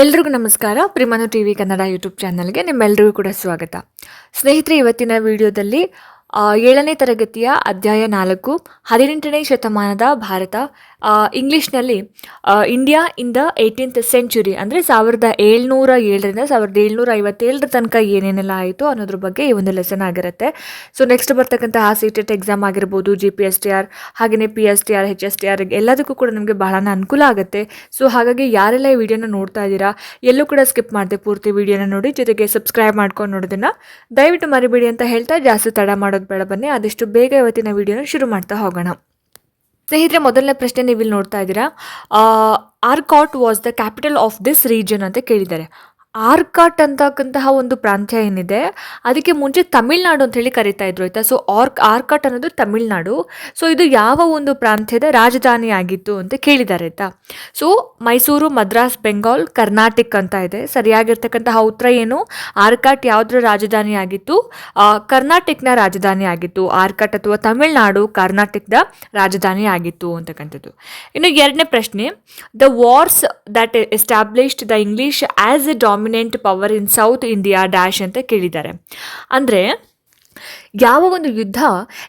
ಎಲ್ರಿಗೂ ನಮಸ್ಕಾರ. ಪ್ರಿಮನು ಟಿ ವಿ ಕನ್ನಡ ಯೂಟ್ಯೂಬ್ ಚಾನಲ್ಗೆ ನಿಮ್ಮೆಲ್ಲರಿಗೂ ಕೂಡ ಸ್ವಾಗತ. ಸ್ನೇಹಿತರೆ, ಇವತ್ತಿನ ವಿಡಿಯೋದಲ್ಲಿ ಏಳನೇ ತರಗತಿಯ ಅಧ್ಯಾಯ ನಾಲ್ಕು, ಹದಿನೆಂಟನೇ ಶತಮಾನದ ಭಾರತ ಇಂಗ್ಲಿಷ್ನಲ್ಲಿ India in the eighteenth century ಅಂದರೆ ಸಾವಿರದ ಏಳ್ನೂರ ಏಳರಿಂದ ಸಾವಿರದ ಏಳ್ನೂರ ಐವತ್ತೇಳರ ತನಕ ಏನೇನೆಲ್ಲ ಆಯಿತು ಅನ್ನೋದ್ರ ಬಗ್ಗೆ ಈ ಒಂದು ಲೆಸನ್ ಆಗಿರುತ್ತೆ. ಸೊ ನೆಕ್ಸ್ಟ್ ಬರ್ತಕ್ಕಂಥ ಆ ಸಿ ಟೆಟ್ ಎಕ್ಸಾಮ್ ಆಗಿರ್ಬೋದು G P S T R ಹಾಗೆಯೇ P S T R H S T R ಎಲ್ಲದಕ್ಕೂ ಕೂಡ ನಮಗೆ ಬಹಳ ಅನುಕೂಲ ಆಗುತ್ತೆ. ಸೊ ಹಾಗಾಗಿ ಯಾರೆಲ್ಲ ಈ ವಿಡಿಯೋನ ನೋಡ್ತಾ ಇದ್ದೀರಾ, ಎಲ್ಲೂ ಕೂಡ ಸ್ಕಿಪ್ ಮಾಡಿದೆ ಪೂರ್ತಿ ವಿಡಿಯೋನ ನೋಡಿ, ಜೊತೆಗೆ ಸಬ್ಸ್ಕ್ರೈಬ್ ಮಾಡ್ಕೊಂಡು ನೋಡೋದನ್ನು ದಯವಿಟ್ಟು ಮರಿಬೇಡಿ ಅಂತ ಹೇಳ್ತಾ ಜಾಸ್ತಿ ತಡ ಮಾಡೋದು ಬೇಡ ಬನ್ನಿ, ಆದಷ್ಟು ಬೇಗ ಇವತ್ತಿನ ವಿಡಿಯೋನ ಶುರು ಮಾಡ್ತಾ ಹೋಗೋಣ. ಸ್ನೇಹಿತರೆ, ಮೊದಲನೇ ಪ್ರಶ್ನೆ ನೀವು ಇಲ್ಲಿ ನೋಡ್ತಾ ಇದ್ದೀರಾ. Arcot was the capital of this region ಅಂತ ಕೇಳಿದ್ದಾರೆ. ಆರ್ಕಾಟ್ ಅಂತಕ್ಕಂತಹ ಒಂದು ಪ್ರಾಂತ್ಯ ಏನಿದೆ, ಅದಕ್ಕೆ ಮುಂಚೆ ತಮಿಳ್ನಾಡು ಅಂತ ಹೇಳಿ ಕರಿತಾ ಇದ್ರು, ಆಯ್ತಾ? ಸೊ ಆರ್ಕ್, ಆರ್ಕಾಟ್ ಅನ್ನೋದು ತಮಿಳ್ನಾಡು. ಸೊ ಇದು ಯಾವ ಒಂದು ಪ್ರಾಂತ್ಯದ ರಾಜಧಾನಿ ಆಗಿತ್ತು ಅಂತ ಕೇಳಿದ್ದಾರೆ, ಆಯ್ತಾ? ಸೊ ಮೈಸೂರು, ಮದ್ರಾಸ್, ಬೆಂಗಾಲ್, ಕರ್ನಾಟಕ ಅಂತ ಇದೆ. ಸರಿಯಾಗಿರ್ತಕ್ಕಂತಹ ಉತ್ತರ ಏನು? ಆರ್ಕಾಟ್ ಯಾವುದ್ರ ರಾಜಧಾನಿ ಆಗಿತ್ತು? ಕರ್ನಾಟಕನ ರಾಜಧಾನಿ ಆಗಿತ್ತು. ಆರ್ಕಾಟ್ ಅಥವಾ ತಮಿಳ್ನಾಡು ಕರ್ನಾಟಕದ ರಾಜಧಾನಿ ಆಗಿತ್ತು ಅಂತಕ್ಕಂಥದ್ದು. ಇನ್ನು ಎರಡನೇ ಪ್ರಶ್ನೆ the wars that established the English as a dominant power in south India dash ಅಂತ ಕೇಳಿದ್ದಾರೆ. ಅಂದರೆ ಯಾವ ಒಂದು ಯುದ್ಧ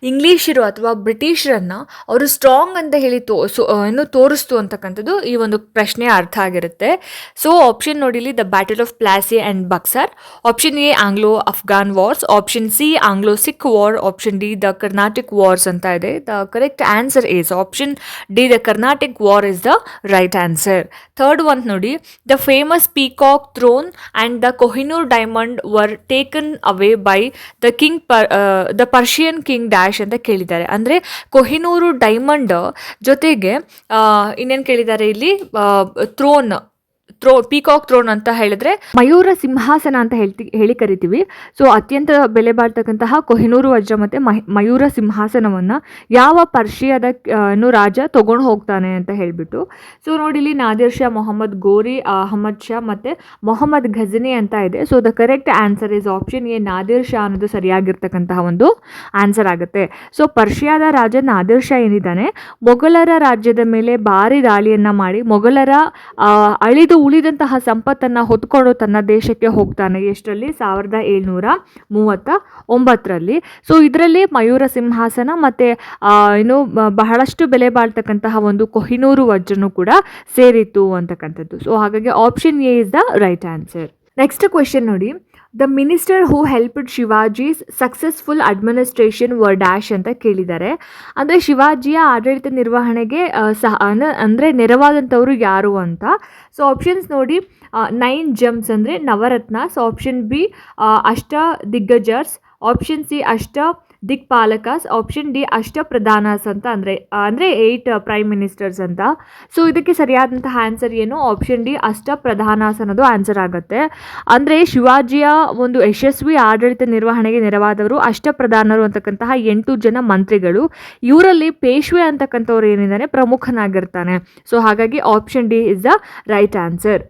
ಇಂಗ್ಲೀಷರು ಅಥವಾ ಬ್ರಿಟಿಷರನ್ನು ಅವರು ಸ್ಟ್ರಾಂಗ್ ಅಂತ ಹೇಳಿ ತೋರಿಸು ಏನು ತೋರಿಸ್ತು ಅಂತಕ್ಕಂಥದ್ದು ಈ ಒಂದು ಪ್ರಶ್ನೆ ಅರ್ಥ ಆಗಿರುತ್ತೆ. ಸೊ ಆಪ್ಷನ್ ನೋಡಿಲಿ the battle of Plassey and Buxar option A Anglo Afghan wars option C Anglo Sikh war option D the Carnatic wars ಅಂತ ಇದೆ. The correct answer is option D the Carnatic war is the right answer third one ನೋಡಿ the famous peacock throne and the Kohinoor diamond were taken away by the king the Persian king dash ಅಂತ ಕೇಳಿದ್ದಾರೆ. ಅಂದರೆ Kohinoor diamond ಜೊತೆಗೆ ಇನ್ನೇನು ಕೇಳಿದ್ದಾರೆ ಇಲ್ಲಿ? Throne. Throw peacock throne ಅಂತ ಹೇಳಿದ್ರೆ ಮಯೂರ ಸಿಂಹಾಸನ ಅಂತ ಹೇಳ್ತಿ, ಹೇಳಿ ಕರಿತೀವಿ. ಸೊ ಅತ್ಯಂತ ಬೆಲೆ ಬಾಳ್ತಕ್ಕಂತಹ ಕೊಹಿನೂರು ವಜ್ರ ಮತ್ತು ಮಯೂರ ಸಿಂಹಾಸನವನ್ನು ಯಾವ ಪರ್ಷಿಯಾದ ರಾಜ ತಗೊಂಡು ಹೋಗ್ತಾನೆ ಅಂತ ಹೇಳಿಬಿಟ್ಟು. ಸೊ ನೋಡಿ, ಇಲ್ಲಿ ನಾದಿರ್ ಶಾ, ಮೊಹಮ್ಮದ್ ಗೋರಿ, ಅಹಮದ್ ಶಾ ಮತ್ತು ಮೊಹಮ್ಮದ್ ಘಜನಿ ಅಂತ ಇದೆ. So the correct answer is option A Nadir Shah ಅನ್ನೋದು ಸರಿಯಾಗಿರ್ತಕ್ಕಂತಹ ಒಂದು ಆನ್ಸರ್ ಆಗುತ್ತೆ. ಸೊ ಪರ್ಷಿಯಾದ ರಾಜ ನಾದಿರ್ ಶಾ ಏನಿದ್ದಾನೆ? ಮೊಘಲರ ರಾಜ್ಯದ ಮೇಲೆ ಭಾರಿ ದಾಳಿಯನ್ನ ಮಾಡಿ ಮೊಘಲರ ಅಳಿದು ಉಳಿದಂತಹ ಸಂಪತ್ತನ್ನು ಹೊತ್ಕೊಂಡು ತನ್ನ ದೇಶಕ್ಕೆ ಹೋಗ್ತಾನೆ. ಎಷ್ಟರಲ್ಲಿ? ಸಾವಿರದ ಏಳ್ನೂರ ಮೂವತ್ತ ಒಂಬತ್ತರಲ್ಲಿ. ಸೊ ಇದರಲ್ಲಿ ಮಯೂರ ಸಿಂಹಾಸನ ಮತ್ತು ಏನು ಬಹಳಷ್ಟು ಬೆಲೆ ಬಾಳ್ತಕ್ಕಂತಹ ಒಂದು ಕೊಹಿನೂರು ವಜ್ರನು ಕೂಡ ಸೇರಿತ್ತು ಅಂತಕ್ಕಂಥದ್ದು. ಸೊ ಹಾಗಾಗಿ option A is the right answer next question ನೋಡಿ. The minister who helped Shivaji's successful administration were dash ಅಂತ ಕೇಳಿದ್ದಾರೆ. ಅಂದರೆ ಶಿವಾಜಿಯ ಆಡಳಿತ ನಿರ್ವಹಣೆಗೆ ಸಹ ಅಂದರೆ ನೆರವಾದಂಥವರು ಯಾರು ಅಂತ. ಸೊ ಆಪ್ಷನ್ಸ್ ನೋಡಿ ನೈನ್ ಜಮ್ಸ್ ಅಂದರೆ ನವರತ್ನ. ಸೊ ಆಪ್ಷನ್ ಬಿ ಅಷ್ಟ ದಿಗ್ಗಜರ್ಸ್. ಆಪ್ಷನ್ ಸಿ ಅಷ್ಟ ದಿಕ್ಪಾಲಕಸ್ ಆಪ್ಷನ್ ಡಿ ಅಷ್ಟ ಪ್ರಧಾನಸ್ ಅಂತ ಅಂದರೆ ಅಂದರೆ ಏಯ್ಟ್ ಪ್ರೈಮ್ ಮಿನಿಸ್ಟರ್ಸ್ ಅಂತ. ಸೊ ಇದಕ್ಕೆ ಸರಿಯಾದಂತಹ ಆನ್ಸರ್ ಏನು? ಆಪ್ಷನ್ ಡಿ ಅಷ್ಟ ಪ್ರಧಾನಸ್ ಅನ್ನೋದು ಆನ್ಸರ್ ಆಗುತ್ತೆ. ಅಂದರೆ ಶಿವಾಜಿಯ ಒಂದು ಯಶಸ್ವಿ ಆಡಳಿತ ನಿರ್ವಹಣೆಗೆ ನೆರವಾದವರು ಅಷ್ಟಪ್ರಧಾನರು ಅಂತಕ್ಕಂತಹ ಎಂಟು ಜನ ಮಂತ್ರಿಗಳು. ಇವರಲ್ಲಿ ಪೇಶ್ವೆ ಅಂತಕ್ಕಂಥವ್ರು ಏನಿದ್ದಾನೆ ಪ್ರಮುಖನಾಗಿರ್ತಾನೆ. ಸೊ ಹಾಗಾಗಿ option D is the right answer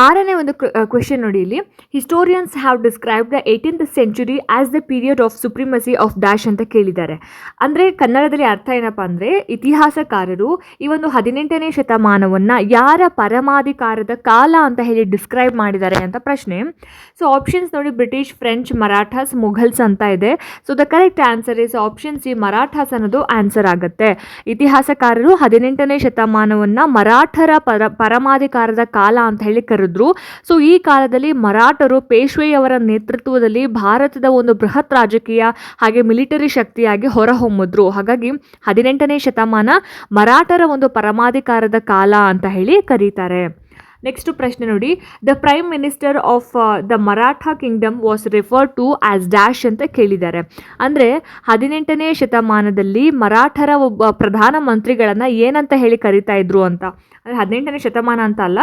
ಆರನೇ ಒಂದು ಕ್ವೆಶನ್ ನೋಡಿ ಇಲ್ಲಿ. Historians have describe the eighteenth century as the period of supremacy of dash ಅಂತ ಕೇಳಿದ್ದಾರೆ. ಅಂದರೆ ಕನ್ನಡದಲ್ಲಿ ಅರ್ಥ ಏನಪ್ಪ ಅಂದರೆ ಇತಿಹಾಸಕಾರರು ಈ ಒಂದು ಹದಿನೆಂಟನೇ ಶತಮಾನವನ್ನು ಯಾರ ಪರಮಾಧಿಕಾರದ ಕಾಲ ಅಂತ ಹೇಳಿ ಡಿಸ್ಕ್ರೈಬ್ ಮಾಡಿದ್ದಾರೆ ಅಂತ ಪ್ರಶ್ನೆ. ಸೊ ಆಪ್ಷನ್ಸ್ ನೋಡಿ ಬ್ರಿಟಿಷ್ ಫ್ರೆಂಚ್ ಮರಾಠಾಸ್ ಮುಘಲ್ಸ್ ಅಂತ ಇದೆ. So the correct answer is option C Marathas ಅನ್ನೋದು ಆನ್ಸರ್ ಆಗುತ್ತೆ. ಇತಿಹಾಸಕಾರರು ಹದಿನೆಂಟನೇ ಶತಮಾನವನ್ನು ಮರಾಠರ ಪರ ಪರಮಾಧಿಕಾರದ ಕಾಲ ಅಂತ ಹೇಳಿ ಕರೆದ್ರು ಸೊ ಈ ಕಾಲದಲ್ಲಿ ಮರಾಠರು ಪೇಶ್ವೆಯವರ ನೇತೃತ್ವದಲ್ಲಿ ಭಾರತದ ಒಂದು ಬೃಹತ್ ರಾಜಕೀಯ ಹಾಗೆ ಮಿಲಿಟರಿ ಶಕ್ತಿಯಾಗಿ ಹೊರಹೊಮ್ಮಿದ್ರು. ಹಾಗಾಗಿ ಹದಿನೆಂಟನೇ ಶತಮಾನ ಮರಾಠರ ಒಂದು ಪರಮಾಧಿಕಾರದ ಕಾಲ ಅಂತ ಹೇಳಿ ಕರೀತಾರೆ. ನೆಕ್ಸ್ಟ್ ಪ್ರಶ್ನೆ ನೋಡಿ. The prime minister of the Maratha kingdom was refer to as dash ಅಂತ ಕೇಳಿದ್ದಾರೆ. ಅಂದರೆ ಹದಿನೆಂಟನೇ ಶತಮಾನದಲ್ಲಿ ಮರಾಠರ ಒಬ್ಬ ಪ್ರಧಾನಮಂತ್ರಿಗಳನ್ನು ಏನಂತ ಹೇಳಿ ಕರಿತಾ ಇದ್ರು ಅಂತ. ಅಂದರೆ ಹದಿನೆಂಟನೇ ಶತಮಾನ ಅಂತ ಅಲ್ಲ